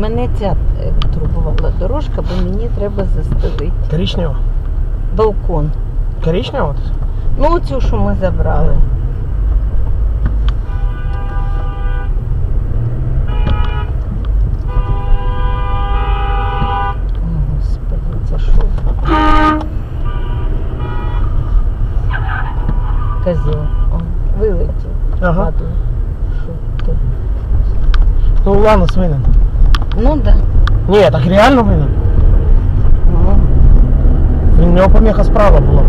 мене ця е, турбувала дорожка, бо мені треба застелити. Коричнева? Балкон. Коричнева? Ну, оцю, що ми забрали. Козел. Вилетів. Ага. Падло. Ну Ланос винен. Ну да. Ні, так реально винен. Ну, У нього поміха справа була.